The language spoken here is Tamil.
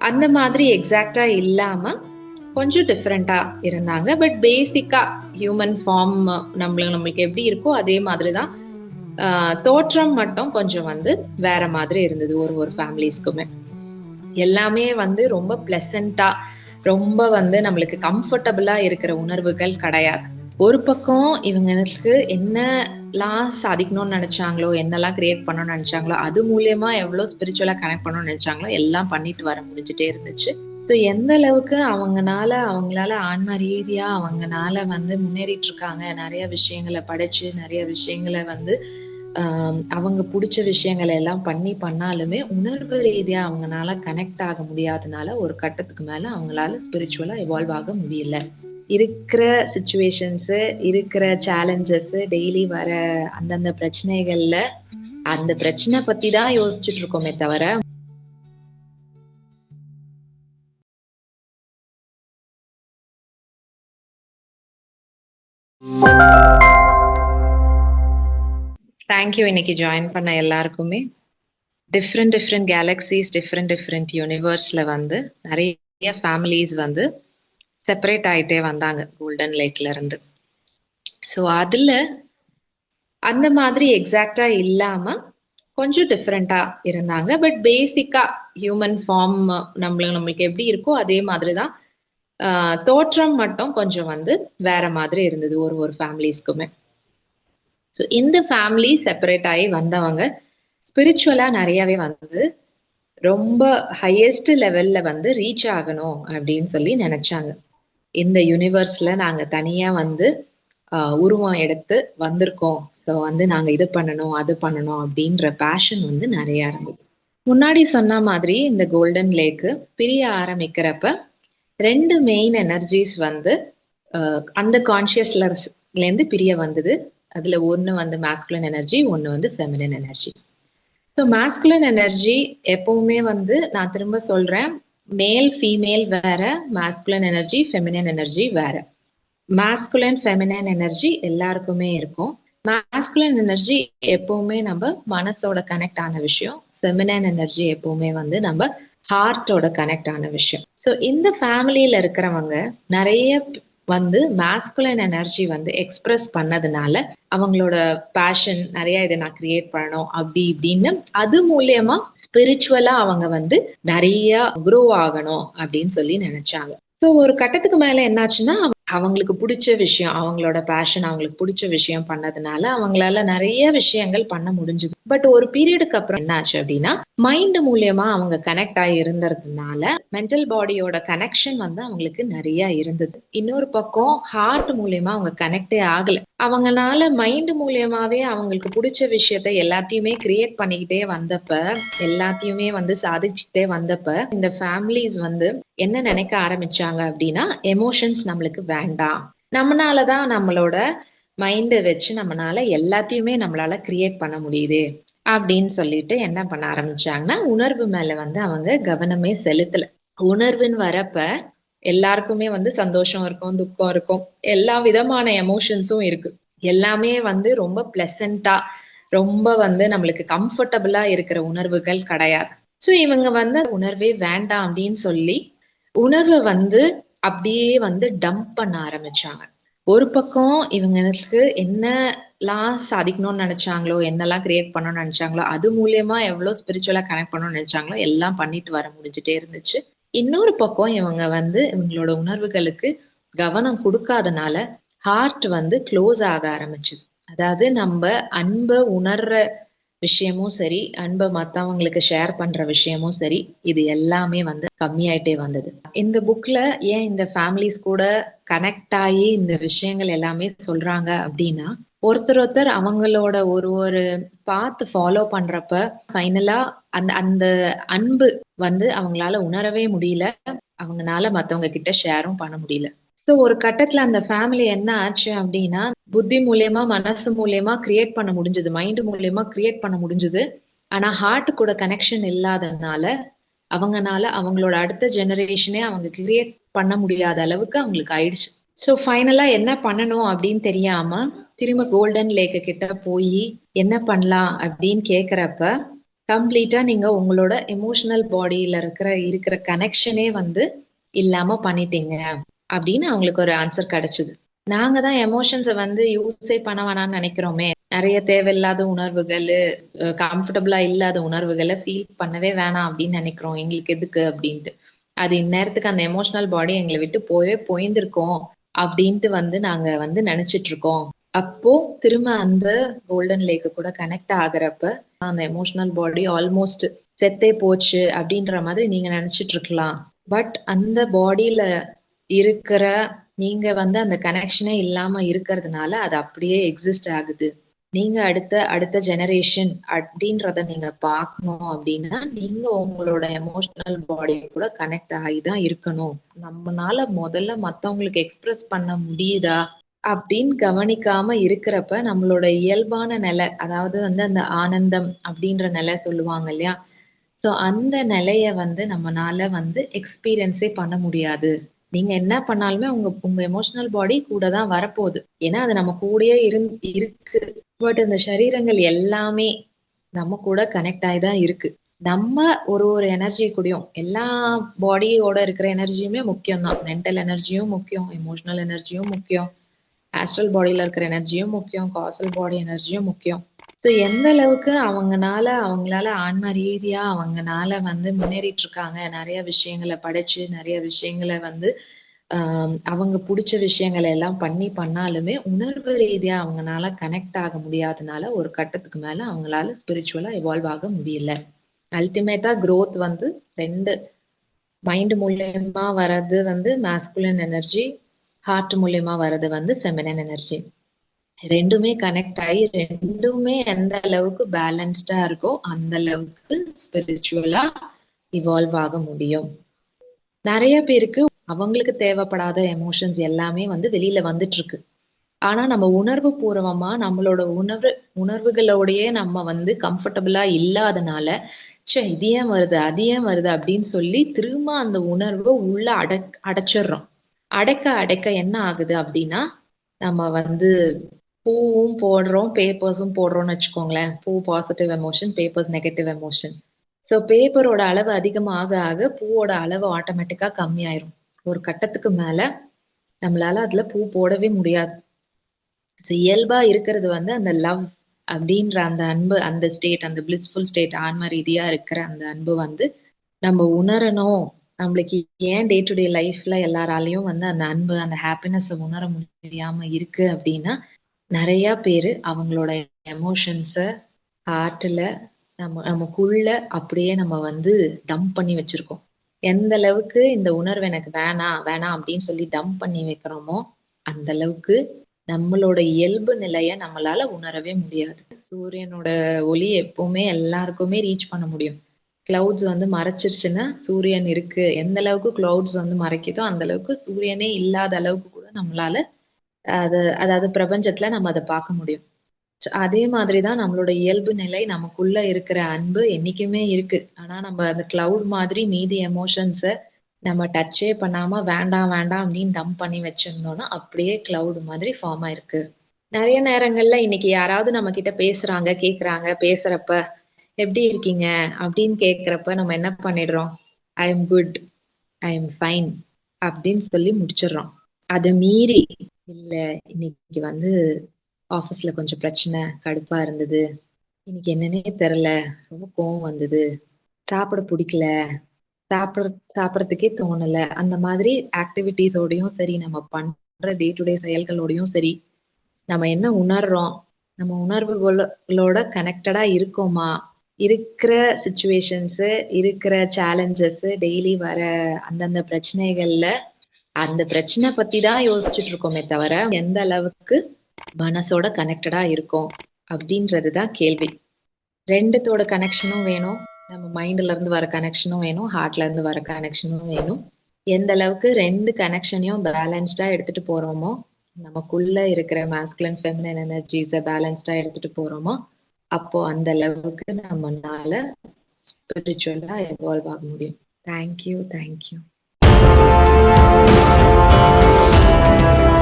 அந்த மாதிரி எக்ஸாக்டா இல்லாம கொஞ்சம் டிஃப்ரெண்டா இருந்தாங்க. பட் பேசிக்கா ஹியூமன் ஃபார்ம் நம்மளுக்கு நம்மளுக்கு எப்படி இருக்கோ அதே மாதிரி தான் தோற்றம் மட்டும் கொஞ்சம் வந்து வேற மாதிரி இருந்தது ஒரு ஒரு ஃபேமிலிஸ்க்குமே எல்லாமே வந்து ரொம்ப பிளசண்டா ரொம்ப வந்து நம்மளுக்கு கம்ஃபர்டபுளா இருக்கிற உணர்வுகள் கிடையாது. ஒரு பக்கம் இவங்களுக்கு என்னலாம் சாதிக்கணும்னு நினைச்சாங்களோ என்னெல்லாம் கிரியேட் பண்ணணும்னு நினைச்சாங்களோ அது மூலியமா எவ்வளோ ஸ்பிரிச்சுவலா கனெக்ட் பண்ணணும்னு நினைச்சாங்களோ எல்லாம் பண்ணிட்டு வர முடிஞ்சுட்டே இருந்துச்சு. ஸோ எந்த அளவுக்கு அவங்கனால அவங்களால ஆன்ம ரீதியா அவங்கனால வந்து முன்னேறிட்டு இருக்காங்க நிறைய விஷயங்களை படிச்சு நிறைய விஷயங்களை வந்து அவங்க பிடிச்ச விஷயங்களை எல்லாம் பண்ணி பண்ணாலுமே உணர்வு ரீதியா அவங்கனால கனெக்ட் ஆக முடியாதனால ஒரு கட்டத்துக்கு மேல அவங்களால ஸ்பிரிச்சுவலா எவால்வ் ஆக முடியல. இருக்கிற சுச்சுவேஷன்ஸு இருக்கிற சேலஞ்சஸ் டெய்லி வர அந்தந்த பிரச்சனைகள்ல அந்த பிரச்சனை பத்தி தான் யோசிச்சுட்டு இருக்கோமே தவிர தேங்க்யூ இன்னைக்கு ஜாயின் பண்ண எல்லாருக்குமே. Different different galaxies different different யூனிவர்ஸ்ல வந்து நிறைய ஃபேமிலிஸ் வந்து செப்பரேட் ஆயிட்டே வந்தாங்க கோல்டன் லேக்ல இருந்து. ஸோ அதுல அந்த மாதிரி எக்ஸாக்டா இல்லாம கொஞ்சம் டிஃப்ரெண்டா இருந்தாங்க. பட் பேசிக்கா ஹியூமன் ஃபார்ம் நம்மளுக்கு நம்மளுக்கு எப்படி இருக்கோ அதே மாதிரி தான் தோற்றம் மட்டும் கொஞ்சம் வந்து வேற மாதிரி இருந்தது ஒரு ஒரு ஃபேமிலிஸ்க்குமே ஸோ இந்த ஃபேமிலி செப்பரேட் ஆகி வந்தவங்க ஸ்பிரிச்சுவலா நிறையவே வந்து ரொம்ப ஹையஸ்ட் லெவல்ல வந்து ரீச் ஆகணும் அப்படின்னு சொல்லி நினைச்சாங்க. இந்த யூனிவர்ஸ்ல நாங்க தனியா வந்து உருவம் எடுத்து வந்திருக்கோம். ஸோ வந்து நாங்க இது பண்ணணும் அது பண்ணணும் அப்படின்ற பேஷன் வந்து நிறைய இருந்தது. முன்னாடி சொன்ன மாதிரி இந்த கோல்டன் லேக்கு பிரிய ஆரம்பிக்கிறப்ப ரெண்டு மெயின் எனர்ஜிஸ் வந்து அந்த கான்சியஸ்ல இருந்து பிரிய வந்தது. அதுல ஒன்று வந்து மேஸ்குலன் எனர்ஜி ஒன்று வந்து feminine energy so masculine energy எப்பவுமே வந்து நான் திரும்ப சொல்றேன் மேல் ஃபீமேல் வேற மாஸ்குலன் எனர்ஜி ஃபெமினன் எனர்ஜி வேற. மாஸ்குலன் ஃபெமினன் எனர்ஜி எல்லாருக்குமே இருக்கும். மாஸ்குலன் எனர்ஜி எப்பவுமே நம்ம மனசோட கனெக்ட் ஆன விஷயம். ஃபெமினன் எனர்ஜி எப்பவுமே வந்து நம்ம ஹார்ட்டோட கனெக்ட் ஆன விஷயம். ஸோ இந்த ஃபேமிலியில இருக்கிறவங்க நிறைய வந்து மேஸ்குலன் எனர்ஜி வந்து எக்ஸ்பிரஸ் பண்ணதுனால அவங்களோட பேஷன் நிறைய இதை நான் கிரியேட் பண்ணணும் அப்படி இப்படின்னு அது மூலியமா ஸ்பிரிச்சுவலா அவங்க வந்து நிறைய குரோ ஆகணும் அப்படின்னு சொல்லி நினைச்சாங்க. ஸோ ஒரு கட்டத்துக்கு மேல என்னாச்சுன்னா அவங்களுக்கு பிடிச்ச விஷயம் அவங்களோட பேஷன் அவங்களுக்கு பிடிச்ச விஷயம் பண்ணதுனால அவங்களால நிறைய விஷயங்கள் பண்ண முடிஞ்சது. பட் ஒரு பீரியடுக்கு அப்புறம் என்னாச்சு அப்படின்னா மைண்ட் மூலியமா அவங்க கனெக்ட் ஆகி இருந்ததுனால மென்டல் பாடியோட கனெக்ஷன் வந்து அவங்களுக்கு நிறைய இருந்தது. இன்னொரு பக்கம் ஹார்ட் மூலியமா அவங்க கனெக்டே ஆகல. அவங்கனால மைண்ட் மூலியமாவே அவங்களுக்கு பிடிச்ச விஷயத்த எல்லாத்தையுமே கிரியேட் பண்ணிக்கிட்டே வந்தப்ப எல்லாத்தையுமே வந்து சாதிச்சுக்கிட்டே வந்தப்ப இந்த ஃபேமிலிஸ் வந்து என்ன நினைக்க ஆரம்பிச்சாங்க அப்படின்னா எமோஷன்ஸ் நம்மளுக்கு வேண்டாம். நம்மளாலதான் நம்மளோட மைண்டை வச்சு நம்மளால எல்லாத்தையுமே நம்மளால கிரியேட் பண்ண முடியுது. அப்படின்னு சொல்லிட்டு என்ன பண்ண ஆரம்பிச்சாங்கன்னா உணர்வு மேல வந்து அவங்க கவனமே செலுத்தல. உணர்வுன்னு வரப்ப எல்லாருக்குமே வந்து சந்தோஷம் இருக்கும் துக்கம் இருக்கும். எல்லா விதமான எமோஷன்ஸும் இருக்கு. எல்லாமே வந்து ரொம்ப பிளசண்டா ரொம்ப வந்து நம்மளுக்கு கம்ஃபர்டபுளா இருக்கிற உணர்வுகள் கிடையாது. ஸோ இவங்க வந்து உணர்வே வேண்டாம் அப்படின்னு சொல்லி உணர்வை வந்து அப்படியே வந்து டம்ப் பண்ண ஆரம்பிச்சாங்க. ஒரு பக்கம் இவங்களுக்கு என்னலாம் சாதிக்கணும்னு நினைச்சாங்களோ என்னெல்லாம் கிரியேட் பண்ணணும்னு நினைச்சாங்களோ அது மூலியமா எவ்வளவு ஸ்பிரிச்சுவலா கனெக்ட் பண்ணணும்னு நினைச்சாங்களோ எல்லாம் பண்ணிட்டு வர முடிஞ்சுட்டே இருந்துச்சு. இன்னொரு பக்கம் இவங்க வந்து இவங்களோட உணர்வுகளுக்கு கவனம் கொடுக்காதனால ஹார்ட் வந்து க்ளோஸ் ஆக ஆரம்பிச்சுது. அதாவது நம்ம அன்பை உணர்ற விஷயமும் சரி அன்பை மத்தவங்களுக்கு ஷேர் பண்ற விஷயமும் சரி இது எல்லாமே வந்து கம்மியாயிட்டே வந்தது. இந்த புக்ல ஏன் இந்த ஃபேமிலிஸ் கூட கனெக்ட் ஆகி இந்த விஷயங்கள் எல்லாமே சொல்றாங்க அப்படின்னா ஒருத்தர் ஒருத்தர் அவங்களோட ஒரு ஒரு பாத்து ஃபாலோ பண்றப்ப ஃபைனலா அந்த அந்த அன்பு வந்து அவங்களால உணரவே முடியல. அவங்கனால மத்தவங்க கிட்ட ஷேரும் பண்ண முடியல. ஸோ ஒரு கட்டத்துல அந்த ஃபேமிலி என்ன ஆச்சு அப்படின்னா புத்தி மூலியமா மனசு மூலியமா கிரியேட் பண்ண முடிஞ்சது. மைண்ட் மூலியமா கிரியேட் பண்ண முடிஞ்சது. ஆனா ஹார்ட் கூட கனெக்ஷன் இல்லாதனால அவங்கனால அவங்களோட அடுத்த ஜெனரேஷனே அவங்க கிரியேட் பண்ண முடியாத அளவுக்கு அவங்களுக்கு ஆயிடுச்சு. ஸோ ஃபைனலா என்ன பண்ணணும் அப்படின்னு தெரியாம திரும்ப கோல்டன் லேக்கு கிட்ட போய் என்ன பண்ணலாம் அப்படின்னு கேக்குறப்ப கம்ப்ளீட்டா நீங்க உங்களோட எமோஷனல் பாடியில இருக்கிற இருக்கிற கனெக்ஷனே வந்து இல்லாம பண்ணிட்டீங்க. அப்படின்னு அவங்களுக்கு ஒரு ஆன்சர் கிடைச்சது. நாங்க தான் எமோஷன்ஸை வந்து யூஸே பண்ண வேணாம்னு நினைக்கிறோமே. நிறைய தேவையில்லாத உணர்வுகள் கம்ஃபர்டபுளா இல்லாத உணர்வுகளை ஃபீல் பண்ணவே வேணாம் அப்படின்னு நினைக்கிறோம். எங்களுக்கு எதுக்கு அப்படின்ட்டு. அது இந்நேரத்துக்கு அந்த எமோஷனல் பாடி எங்களை விட்டு போயே போயிருந்திருக்கோம் அப்படின்ட்டு வந்து நாங்க வந்து நினைச்சிட்டு இருக்கோம் அப்போ திரும்ப அந்த கோல்டன் லேக்கு கூட கனெக்ட் ஆகுறப்ப அந்த எமோஷனல் பாடி ஆல்மோஸ்ட் செத்தே போச்சு அப்படின்ற மாதிரி நீங்க நினைச்சிட்டு இருக்கலாம் பட் அந்த பாடியில இருக்கிற நீங்க வந்து அந்த கனெக்ஷனே இல்லாம இருக்கிறதுனால அது அப்படியே எக்ஸிஸ்ட் ஆகுது. நீங்க அடுத்த அடுத்த ஜெனரேஷன் அப்படின்றத நீங்க பார்க்கணும் அப்படின்னா நீங்க உங்களோட எமோஷனல் பாடி கூட கனெக்ட் ஆகி தான் இருக்கணும். நம்மனால முதல்ல மத்தவங்களுக்கு எக்ஸ்பிரஸ் பண்ண முடியுதா அப்படின்னு கவனிக்காம இருக்கிறப்ப நம்மளோட இயல்பான நிலை அதாவது வந்து அந்த ஆனந்தம் அப்படின்ற நிலை சொல்லுவாங்க இல்லையா? ஸோ அந்த நிலைய வந்து நம்மனால வந்து எக்ஸ்பீரியன்ஸே பண்ண முடியாது. நீங்க என்ன பண்ணாலுமே உங்க உங்க எமோஷனல் பாடி கூட தான் வரப்போகுது. ஏன்னா அது நம்ம கூடயே இருந் இருக்கு. பட் இந்த சரீரங்கள் எல்லாமே நம்ம கூட கனெக்ட் ஆகி தான் இருக்கு. நம்ம ஒரு ஒரு எனர்ஜி கூடயும் எல்லா பாடியோட இருக்கிற எனர்ஜியுமே முக்கியம் தான் மென்டல் எனர்ஜியும் முக்கியம் எமோஷனல் எனர்ஜியும் முக்கியம். ஆஸ்ட்ரல் பாடியில இருக்கிற எனர்ஜியும் முக்கியம் காசல் பாடி எனர்ஜியும் முக்கியம். ஸோ எந்த அளவுக்கு அவங்கனால அவங்களால ஆன்ம ரீதியா அவங்கனால வந்து முன்னேறிட்டு இருக்காங்க நிறைய விஷயங்களை படைச்சு நிறைய விஷயங்களை வந்து அவங்க பிடிச்ச விஷயங்களை எல்லாம் பண்ணி பண்ணாலுமே உணர்வு ரீதியா அவங்கனால கனெக்ட் ஆக முடியாதனால ஒரு கட்டத்துக்கு மேல அவங்களால ஸ்பிரிச்சுவலா இவால்வ் ஆக முடியல. அல்டிமேட்டா க்ரோத் வந்து ரெண்டு. மைண்ட் மூலியமா வர்றது வந்து மாஸ்குலன் எனர்ஜி ஹார்ட் மூலியமா வர்றது வந்து ஃபெமினன் எனர்ஜி ரெண்டுமே கனெக்ட் ஆகி ரெண்டுமே எந்த அளவுக்கு பேலன்ஸ்டா இருக்கோ அந்த அளவுக்கு ஸ்பிரிச்சுவலா இவால்வ் ஆக முடியும். நிறைய பேருக்கு அவங்களுக்கு தேவைப்படாத எமோஷன்ஸ் எல்லாமே வந்து வெளியில வந்துட்டு இருக்கு ஆனா நம்ம உணர்வு பூர்வமா நம்மளோட உணர்வு உணர்வுகளோடயே நம்ம வந்து கம்ஃபர்டபுளா இல்லாதனால ச்சே இது ஏன் வருது அது ஏன் வருது அப்படின்னு சொல்லி திரும்ப அந்த உணர்வை உள்ள அடக் அடைச்சிடுறோம். அடைக்க அடைக்க என்ன ஆகுது அப்படின்னா நம்ம வந்து பூவும் போடுறோம் பேப்பர்ஸும் போடுறோம்னு வச்சுக்கோங்களேன். பூ positive emotion papers negative emotion so பேப்பரோட அளவு அதிகமாக ஆக பூவோட அளவு ஆட்டோமேட்டிக்காக கம்மியாயிரும். ஒரு கட்டத்துக்கு மேலே நம்மளால அதுல பூ போடவே முடியாது. ஸோ இயல்பா இருக்கிறது வந்து அந்த லவ் அப்படின்ற அந்த அன்பு அந்த ஸ்டேட் அந்த பிளிஸ்ஃபுல் ஸ்டேட் ஆன்ம ரீதியாக இருக்கிற அந்த அன்பு வந்து நம்ம உணரணும். நம்மளுக்கு ஏன் டே டு டே லைஃப்ல எல்லாராலையும் வந்து அந்த அன்பு அந்த ஹாப்பினஸ் உணர முடியாம இருக்கு அப்படின்னா நிறைய பேர் அவங்களோட எமோஷன்ஸ ஹார்ட்ல நம்ம நமக்குள்ள அப்படியே நம்ம வந்து டம்ப் பண்ணி வச்சிருக்கோம். எந்த அளவுக்கு இந்த உணர்வு எனக்கு வேணாம் வேணாம் அப்படின்னு சொல்லி டம்ப் பண்ணி வைக்கிறோமோ அந்த அளவுக்கு நம்மளோட இயல்பு நிலைய நம்மளால உணரவே முடியாது. சூரியனோட ஒளி எப்பவுமே எல்லாருக்குமே ரீச் பண்ண முடியும். கிளவுட்ஸ் வந்து மறைச்சிருச்சுன்னா சூரியன் இருக்கு. எந்த அளவுக்கு கிளவுட்ஸ் வந்து மறைக்குதோ அந்த அளவுக்கு சூரியனே இல்லாத அளவுக்கு கூட நம்மளால அது அதாவது பிரபஞ்சத்துல நம்ம அதை பார்க்க முடியும். அதே மாதிரிதான் நம்மளோட இயல்பு நிலை நமக்குள்ள இருக்கிற அன்பு என்னைக்குமே இருக்கு. ஆனா நம்ம அந்த கிளவுட் மாதிரி மீதி எமோஷன்ஸ நம்ம டச்சே பண்ணாம வேண்டாம் வேண்டாம் அப்படின்னு டம்ப் பண்ணி வச்சிருந்தோம்னா அப்படியே கிளவுட் மாதிரி ஃபார்ம் ஆயிருக்கு. நிறைய நேரங்கள்ல இன்னைக்கு யாராவது நம்ம கிட்ட பேசுறாங்க கேக்குறாங்க பேசுறப்ப எப்படி இருக்கீங்க? அப்படின்னு கேக்குறப்ப நம்ம என்ன பண்ணிடுறோம்? I am good I am fine அப்படின்னு சொல்லி முடிச்சிடுறோம். அதை மீறி இல்ல இன்னைக்கு வந்து ஆஃபீஸ்ல கொஞ்சம் பிரச்சனை கடுப்பா இருந்தது. இன்னைக்கு என்னன்னே தெரில ரொம்ப கோவம் வந்தது. சாப்பிட பிடிக்கல. சாப்பிட சாப்பிட்றதுக்கே தோணல. அந்த மாதிரி ஆக்டிவிட்டிஸோடயும் சரி நம்ம பண்ற டே டு டே செயல்களோடையும் சரி நம்ம என்ன உணர்றோம்? நம்ம உணர்வுகளோட கனெக்டடா இருக்கோமா? இருக்கிற சுச்சுவேஷன்ஸ் இருக்கிற சேலஞ்சஸ் டெய்லி வர அந்தந்த பிரச்சனைகள்ல அந்த பிரச்சனை பத்தி தான் யோசிச்சுட்டு இருக்கோமே தவிர எந்த அளவுக்கு மனசோட கனெக்டடா இருக்கோம் அப்படின்றது தான் கேள்வி. ரெண்டுத்தோட கனெக்ஷனும் வேணும் நம்ம மைண்ட்ல இருந்து வர கனெக்ஷனும் வேணும் ஹார்ட்ல இருந்து வர கனெக்ஷனும் வேணும். எந்த அளவுக்கு ரெண்டு கனெக்ஷனையும் பேலன்ஸ்டா எடுத்துட்டு போறோமோ நமக்குள்ள இருக்கிற மாஸ்குலன் ஃபெமினன் எனர்ஜிஸை பேலன்ஸ்டா எடுத்துட்டு போறோமோ அப்போ அந்த அளவுக்கு நம்மனால ஸ்பிரிச்சுவலா எவால்வ் ஆக முடியும். Thank you thank you Thank you.